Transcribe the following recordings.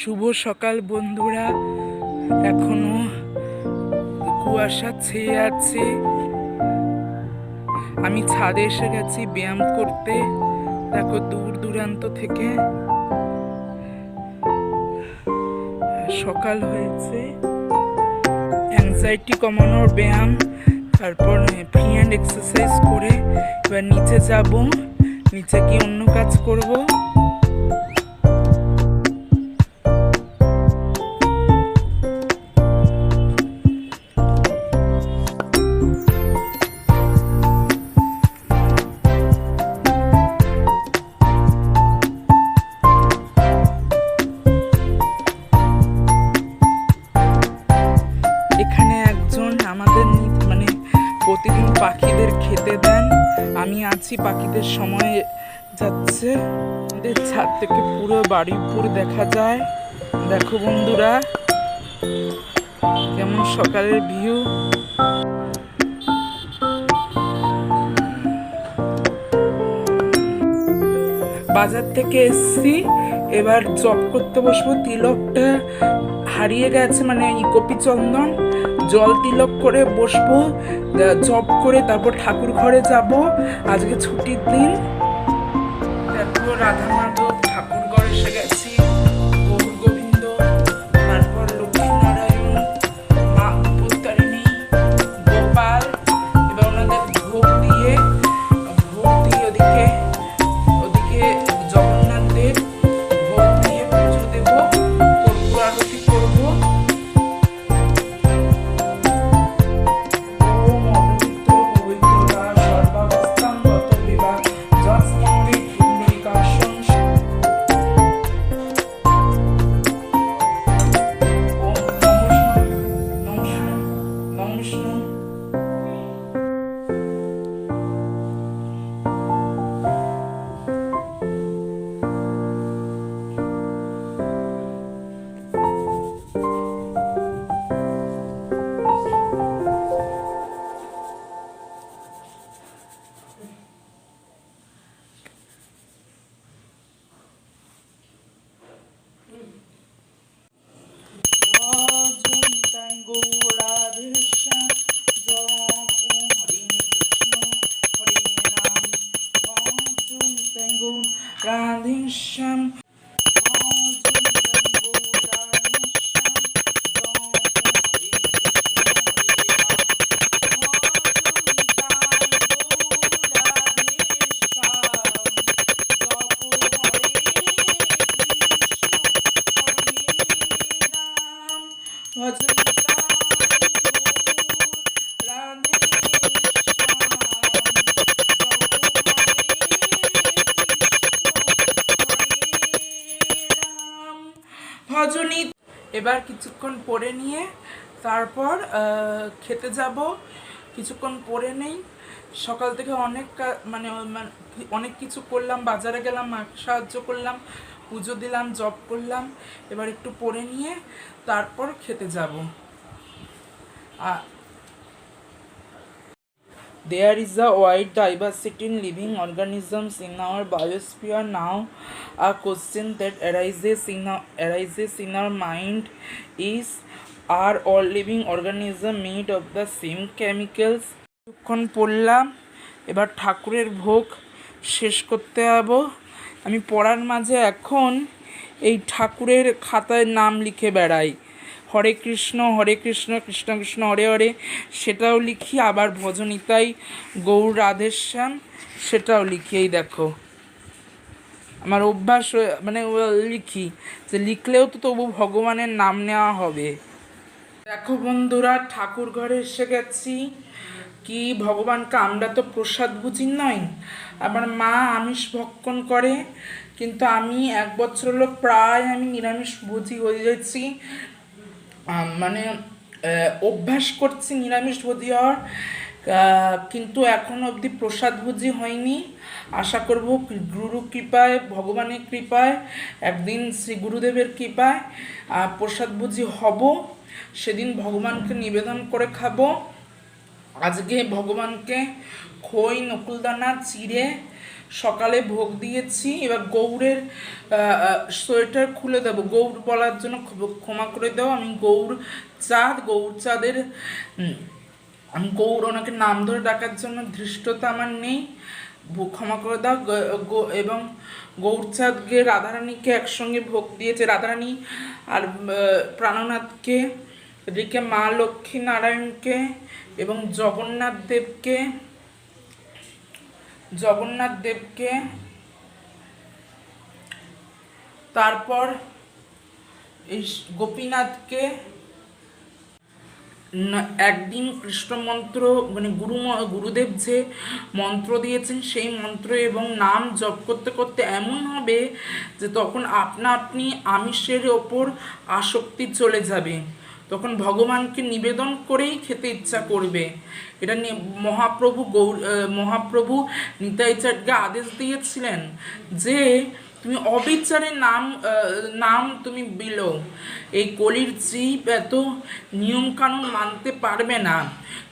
শুভ সকাল বন্ধুরা। এখনও কুয়াশা ছেয়ে আছে। আমি ছাদে এসে গেছি ব্যায়াম করতে। দেখো দূর দূরান্ত থেকে সকাল হয়েছে। অ্যাংজাইটি কমানোর ব্যায়াম, তারপর ফ্রি হ্যান্ড এক্সারসাইজ করে। এবার নিচে যাব, নিচে কি অন্য কাজ করব। থেকে পুরো বাড়িপুর দেখা যায়। দেখো বন্ধুরা, কেমন সকালের ভিউ। বাজার থেকে এসছি, এবার জব করতে বসবো। তিলকটা হারিয়ে গেছে মানে ইকোপি চন্দন। জল তিলক করে বসবো জব করে তারপর ঠাকুর ঘরে যাব। আজকে ছুটির দিন। তারপর রাধা মাধব ঠাকুর ঘরে এসে গেছি কিছুক্ষণ পরে নিয়ে তারপর খেতে যাব। কিছুক্ষণ পরে নেই। সকাল থেকে অনেক মানে মানে অনেক কিছু করলাম। বাজারে গেলাম, মাকে সাহায্য করলাম, পুজো দিলাম জব করলাম। এবার একটু পরে নিয়ে তারপর খেতে যাব। There is a wide diversity in living organisms in our biosphere now. A question that arises in our, arises in our mind is Are all living organisms made of the same chemicals? কিছুক্ষণ পড়লাম এবার ঠাকুরের ভোগ শেষ করতে যাব আমি পড়ার মাঝে এখন এই ঠাকুরের খাতায় নাম লিখে বেড়াই হরে কৃষ্ণ হরে কৃষ্ণ কৃষ্ণ কৃষ্ণ, হরে হরে, সেটাও লিখি। আবার ভজনিতাই গৌর রাধেশ্যাম, সেটাও লিখি। এই দেখো। আমার অভ্যাস মানে লিখি। যে লিখলেও তো তবু ভগবানের নাম নেওয়া হবে। দেখো বন্ধুরা, ঠাকুর ঘরে এসে গেছি। কি ভগবানকে আমরা তো প্রসাদ বুঝি নয়। আমার মা আমিষ ভক্ষণ করে, কিন্তু আমি এক বছর হলো প্রায় আমি নিরামিষ ভোজি হয়ে যাচ্ছি মানে অভ্যাস করছি নিরামিষ ভোজি হওয়ার কিন্তু এখনও অবধি প্রসাদ ভোজি হয়নি। আশা করব গুরু কৃপায়, ভগবানের কৃপায়, একদিন শ্রী গুরুদেবের কৃপায় প্রসাদ ভোজি হব। সেদিন ভগবানকে নিবেদন করে খাব। আজকে ভগবানকে খই, নকুলদানা, চিড়ে সকালে ভোগ দিয়েছি, এবার গৌড়ের সোয়েটার খুলে দেবো। গৌড় বলার জন্য ক্ষমা করে দাও, আমি গৌড় চাঁদ গৌড় চাঁদের আমি গৌর ওনাকে নাম ধরে ডাকার জন্য ধৃষ্টতা আমার নেই। ক্ষমা করে দাও এবং গৌরচাঁদকে রাধারানীকে একসঙ্গে ভোগ দিয়েছে। রাধারানী আর প্রাণনাথকে, এদিকে মা লক্ষ্মী নারায়ণকে এবং জগন্নাথ দেবকে জগন্নাথ দেবকে, তারপর এই গোপীনাথকে একদিন কৃষ্ণ মন্ত্র মানে গুরু গুরুদেব যে মন্ত্র দিয়েছেন সেই মন্ত্র এবং নাম জপ করতে করতে এমন হবে যে তখন আপনা আপনি আমিষের ওপর আসক্তি চলে যাবে। তখন ভগবানকে নিবেদন করেই খেতে ইচ্ছা করবে। এটা নিয়ে মহাপ্রভু গৌর মহাপ্রভু নিতাই চাটকে আদেশ দিয়েছিলেন যে, তুমি অবিচারে নাম নাম তুমি বিলো। এই কলির জীব এত নিয়মকানুন মানতে পারবে না।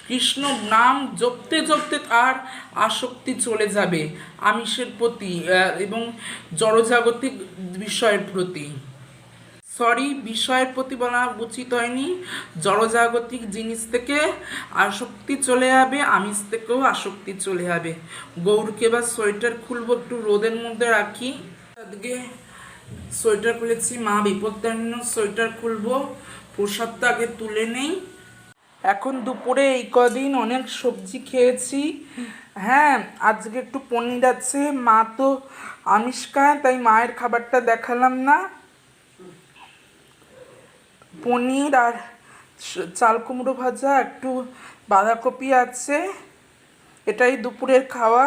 কৃষ্ণ নাম জপতে জপতে তার আসক্তি চলে যাবে। আমিষের প্রতি এবং জড়জাগতিক বিষয়ের প্রতি। সরি, বিষয়ের প্রতি বলা উচিত হয়নি। জড়জাগতিক জিনিস থেকে আসক্তি চলে যাবে, আমিষ থেকেও আসক্তি চলে যাবে। গৌরকে বা সোয়েটার খুলবো একটু রোদের মধ্যে রাখি। আজকে সোয়েটার খুলেছি, মা বিপত্তারণ্য সোয়েটার খুলবো। প্রসাদটা আগে তুলে নেই। এখন দুপুরে এই কদিন অনেক সবজি খেয়েছি। হ্যাঁ আজকে একটু পনির আছে, মা তো আমিষ খায়, তাই মায়ের খাবারটা দেখালাম না। পনির আর চাল কুমড়ো ভাজা, একটু বাঁধাকপি আছে। এটাই দুপুরের খাওয়া।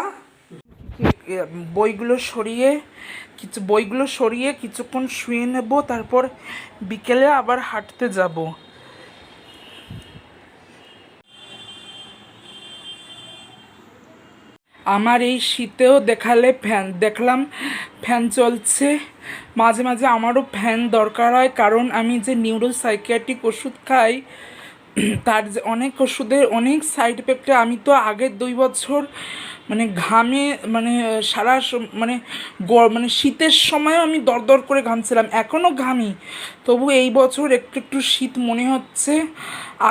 বইগুলো সরিয়ে, কিছু বইগুলো সরিয়ে কিছুক্ষণ শুয়ে নেব, তারপর বিকেলে আবার হাঁটতে যাব। আমার এই শীতেও দেখালে ফ্যান, দেখলাম ফ্যান চলছে। মাঝে মাঝে আমারও ফ্যান দরকার হয়, কারণ আমি যে নিউরো সাইকিয়াট্রিক ওষুধ খাই, তার যে অনেক ওষুধের অনেক সাইড এফেক্টে আমি তো আগের দুই বছর মানে ঘামে মানে সারা মানে মানে শীতের সময়ও আমি দরদর করে ঘামছিলাম এখনও ঘামি। তবু এই বছর একটু একটু শীত মনে হচ্ছে।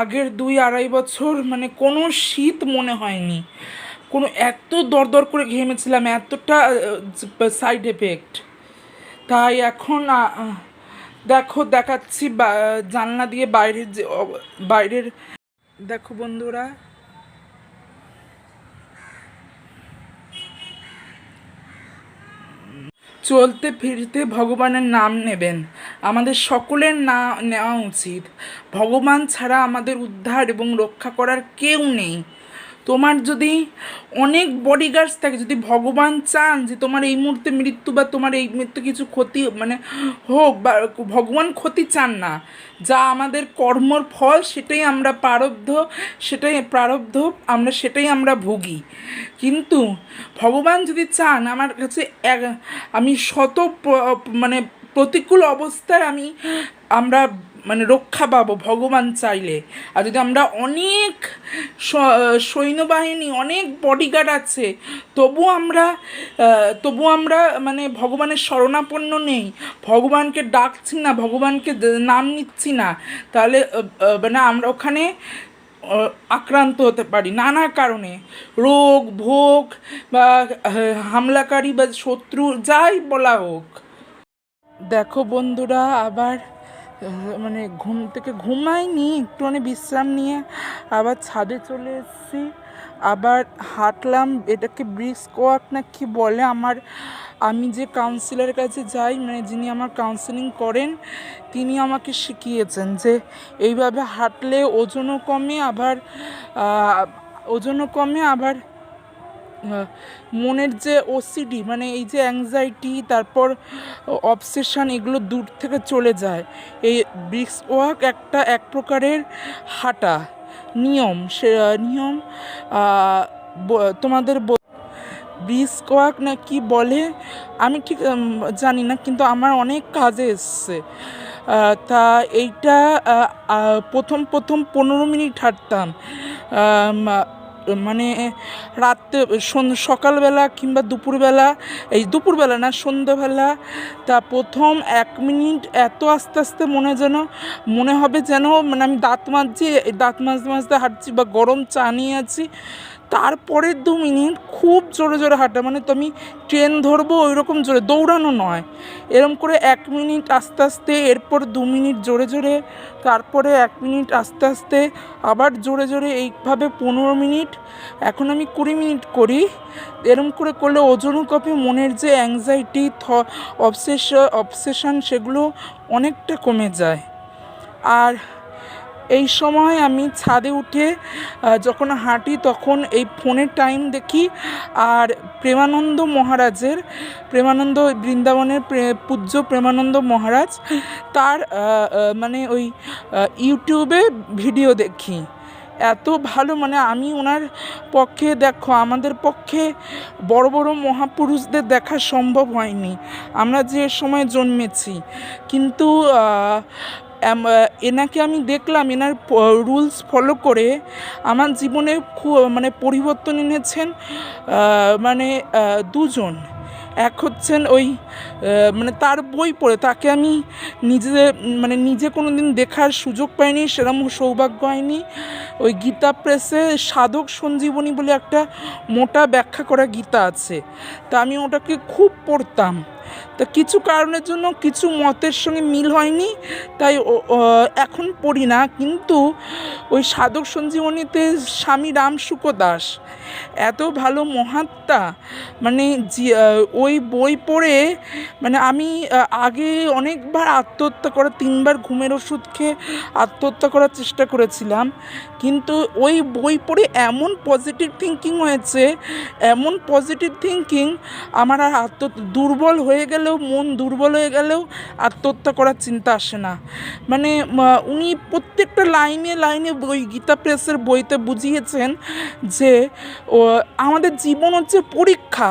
আগের দুই আড়াই বছর মানে কোনো শীত মনে হয়নি। কোনো এত দরদর করে ঘেমেছিলাম এতটা সাইড এফেক্ট তাই এখন দেখো, দেখাচ্ছি জানলা দিয়ে বাইরের যে বাইরের, দেখো বন্ধুরা। চলতে ফিরতে ভগবানের নাম নেবেন। আমাদের সকলের না, নেওয়া উচিত। ভগবান ছাড়া আমাদের উদ্ধার এবং রক্ষা করার কেউ নেই। তোমার যদি অনেক বডিগার্ডস থাকে, যদি ভগবান চান যে তোমার এই মুহূর্তে মৃত্যু বা তোমার এই মুহূর্তে কিছু ক্ষতি মানে হোক বা ভগবান ক্ষতি চান না। যা আমাদের কর্মর ফল, সেটাই আমরা প্রারব্ধ, সেটাই প্রারব্ধ, আমরা সেটাই আমরা ভুগি। কিন্তু ভগবান যদি চান, আমার কাছে এক, আমি শত মানে প্রতিকূল অবস্থায় আমি আমরা মানে রক্ষা পাবো, ভগবান চাইলে। আর যদি আমরা অনেক সৈন্যবাহিনী, অনেক বডিগার্ড আছে, তবু আমরা তবু আমরা মানে ভগবানের শরণাপন্ন নেই। ভগবানকে ডাকছি না, ভগবানকে নাম নিচ্ছি না। তাহলে মানে আমরা ওখানে আক্রান্ত হতে পারি নানা কারণে। রোগ, ভোগ বা হামলাকারী বা শত্রু, যাই বলা হোক। দেখো বন্ধুরা, আবার মানে ঘুম থেকে ঘুমাইনি, একটুখানি বিশ্রাম নিয়ে আবার ছাদে চলে এসেছি। আবার হাঁটলাম এটাকে ব্রিস্ক ওয়াক না কি বলে আমার, আমি যে কাউন্সিলরের কাছে যাই মানে যিনি আমার কাউন্সিলিং করেন, তিনি আমাকে শিখিয়েছেন যে এইভাবে হাঁটলে ওজনও কমে, আবার ওজনও কমে, আবার মনের যে ওসিডি মানে এই যে অ্যাংজাইটি তারপর অবসেশন এগুলো দূর থেকে চলে যায়। এই ব্রিক্স ওয়াক একটা এক প্রকারের হাঁটা, নিয়ম। সে, নিয়ম তোমাদের ব্রিস্ক ওয়াক না কি বলে? আমি ঠিক জানি না, কিন্তু আমার অনেক কাজে এসছে। তা এইটা প্রথম প্রথম পনেরো মিনিট হাঁটতাম। মানে রাত্রে সকালবেলা কিংবা দুপুরবেলা, এই দুপুরবেলা না, সন্ধ্যাবেলা, তা প্রথম এক মিনিট এত আস্তে আস্তে মনে যেন, মনে হবে যেন মানে আমি দাঁত মাজছি দাঁত মাজতে মাজতে হাঁটছি বা গরম চা নিয়ে আছি তারপরের দু মিনিট খুব জোরে জোরে হাঁটা মানে তো আমি ট্রেন ধরবো ওই রকম জোরে, দৌড়ানো নয়। এরম করে এক মিনিট আস্তে আস্তে, এরপর দু মিনিট জোরে জোরে, তারপরে এক মিনিট আস্তে আস্তে, আবার জোরে জোরে এইভাবে পনেরো মিনিট, এখন আমি কুড়ি মিনিট করি। এরম করে করলে ওজনও কপে মনের যে অ্যাংজাইটি থ অবসেস অবসেশন সেগুলো অনেকটা কমে যায়। আর এই সময় আমি ছাদে উঠে যখন হাঁটি তখন এই ফোনের টাইম দেখি আর প্রেমানন্দ মহারাজের, প্রেমানন্দ বৃন্দাবনের পূজ্য প্রেমানন্দ মহারাজ তার মানে ওই ইউটিউবে ভিডিও দেখি। এত ভালো মানে আমি ওনার পক্ষে দেখো, আমাদের পক্ষে বড় বড় মহাপুরুষদের দেখা সম্ভব হয়নি। আমরা যে সময় জন্মেছি, কিন্তু এনাকে আমি দেখলাম, এনার রুলস ফলো করে আমার জীবনে খুব মানে পরিবর্তন এনেছেন মানে দুজন। এক হচ্ছেন ওই মানে তার বই পড়ে, তাকে আমি নিজে মানে নিজে কোনো দিন দেখার সুযোগ পাইনি সেরকম সৌভাগ্য হয়নি। ওই গীতা প্রেসে সাধক সঞ্জীবনী বলে একটা মোটা ব্যাখ্যা করা গীতা আছে। তা আমি ওটাকে খুব পড়তাম। তা কিছু কারণের জন্য কিছু মতের সঙ্গে মিল হয়নি, তাই এখন পড়ি না। কিন্তু ওই সাধক সঞ্জীবনীতে স্বামী রামসুখ দাস, এত ভালো মহাত্মা মানে ওই বই পড়ে মানে আমি আগে অনেকবার আত্মহত্যা করা তিনবার ঘুমের ওষুধ খেয়ে আত্মহত্যা করার চেষ্টা করেছিলাম। কিন্তু ওই বই পড়ে এমন পজিটিভ থিঙ্কিং হয়েছে, এমন পজিটিভ থিঙ্কিং আমার আর আত্ম দুর্বল হয়ে গেলেও, মন দুর্বল হয়ে গেলেও আত্মহত্যা করার চিন্তা আসে না। মানে উনি প্রত্যেকটা লাইনে লাইনে বই, গীতা প্রেসের বইতে বুঝিয়েছেন যে আমাদের জীবন হচ্ছে পরীক্ষা।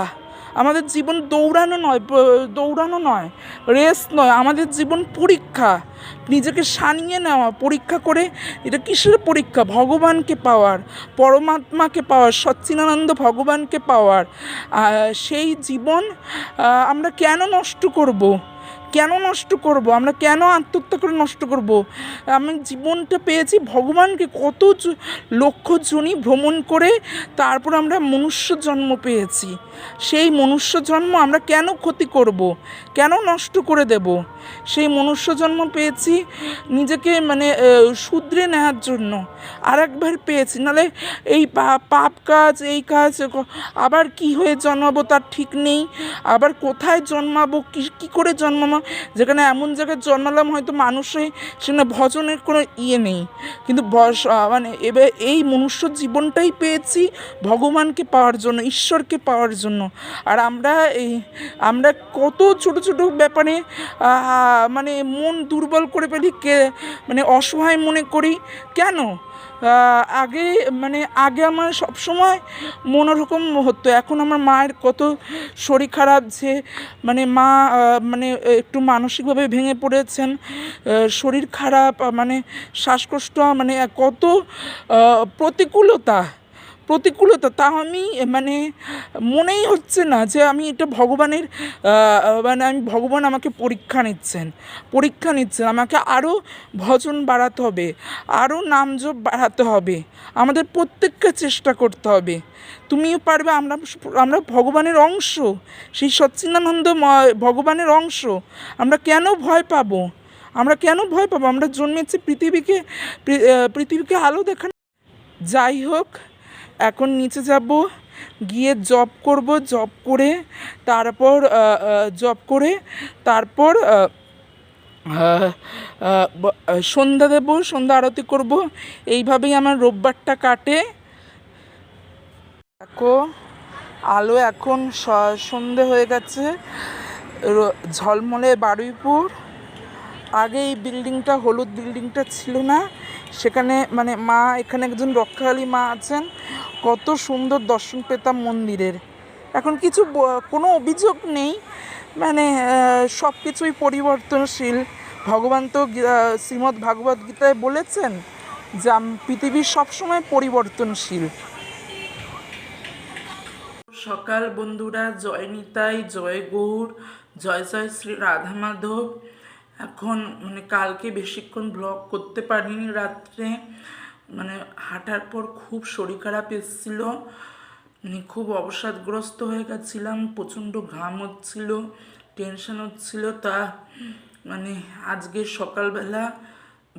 আমাদের জীবন দৌড়ানো নয় দৌড়ানো নয় রেস নয়, আমাদের জীবন পরীক্ষা। নিজেকে সানিয়ে নেওয়া, পরীক্ষা করে এটা কিসের পরীক্ষা? ভগবানকে পাওয়ার, পরমাত্মাকে পাওয়ার, সচ্চিদানন্দ ভগবানকে পাওয়ার। সেই জীবন আমরা কেন নষ্ট করব? কেন নষ্ট করব? আমরা কেন আত্মহত্যা করে নষ্ট করব? আমি জীবনটা পেয়েছি ভগবানকে কত লক্ষ জনই ভ্রমণ করে তারপর আমরা মনুষ্য জন্ম পেয়েছি। সেই মনুষ্য জন্ম আমরা কেন ক্ষতি করব? কেন নষ্ট করে দেব? সেই মনুষ্য জন্ম পেয়েছি নিজেকে মানে শুধরে নেওয়ার জন্য। আর একবার পেয়েছি নাহলে এই পাপ কাজ, এই কাজ আবার কি হয়ে জন্মাবো তার ঠিক নেই। আবার কোথায় জন্মাবো, কি, কী করে জন্মাবো? যেখানে এমন জায়গায় জন্মালাম হয়তো মানুষে সেখানে ভজনের কোনো ইয়ে নেই। কিন্তু মানে এবার এই মনুষ্য জীবনটাই পেয়েছি ভগবানকে পাওয়ার জন্য, ঈশ্বরকে পাওয়ার জন্য। আর আমরা এই, আমরা কত ছোট ছোট ব্যাপারে মানে মন দুর্বল করে ফেলি, কে মানে অসহায় মনে করি। কেন? আগে মানে আগে আমার সবসময় মনোরকম হতো। এখন আমার মায়ের কত শরীর খারাপ যে মানে মা মানে একটু মানসিকভাবে ভেঙে পড়েছেন শরীর খারাপ মানে শ্বাসকষ্ট মানে কত প্রতিকূলতা। প্রতিকূলতা, তা আমি মানে মনেই হচ্ছে না যে আমি এটা ভগবানের মানে আমি, ভগবান আমাকে পরীক্ষা নিচ্ছেন পরীক্ষা নিচ্ছেন, আমাকে আরও ভজন বাড়াতে হবে, আরও নামজপ বাড়াতে হবে, আমাদের প্রত্যেককে চেষ্টা করতে হবে। তুমিও পারবে, আমরা আমরা ভগবানের অংশ, সেই সচ্চিদানন্দ ভগবানের অংশ, আমরা কেন ভয় পাবো? আমরা কেন ভয় পাবো? আমরা জন্মেছি পৃথিবীকে পৃথিবীকে আলো দেখানো, যাই হোক এখন নিচে যাব, গিয়ে জব করব জব করে, তারপর জব করে, তারপর সন্ধ্যা দেব, সন্ধ্যা আরতি করব, এইভাবেই আমার রোববারটা কাটে। দেখো, আলো এখন সন্ধে হয়ে গেছে ঝলমলে বারুইপুর। আগে এই বিল্ডিংটা হলুদ বিল্ডিংটা ছিল না, সেখানে মানে মা, এখানে একজন রক্ষাকালী মা আছেন কত সুন্দর দর্শন পেতাম মন্দিরের। এখন কিছু কোনো অভিযোগ নেই। মানে সব কিছুই পরিবর্তনশীল। ভগবান তো শ্রীমদ্ ভাগবত গীতায় বলেছেন যে পৃথিবী সবসময় পরিবর্তনশীল। সকাল বন্ধুরা, জয় নিতাই, জয় গৌর, জয় জয় শ্রী রাধা মাধব এখন মানে কালকে বেশিক্ষণ ব্লগ করতে পারিনি রাত্রে। মানে হাঁটার পর খুব শরীর খারাপ এসেছিল মানে খুব অবসাদগ্রস্ত হয়ে গেছিলাম, প্রচণ্ড ঘাম হচ্ছিল টেনশন হচ্ছিল। তা মানে আজকে সকালবেলা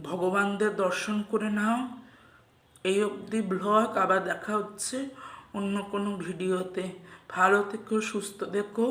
ভগবানদের দর্শন করে নাও। এই অবধি ব্লগ, আবার দেখা হচ্ছে অন্য কোনো ভিডিওতে। ভালো থেকো, সুস্থ থেকো।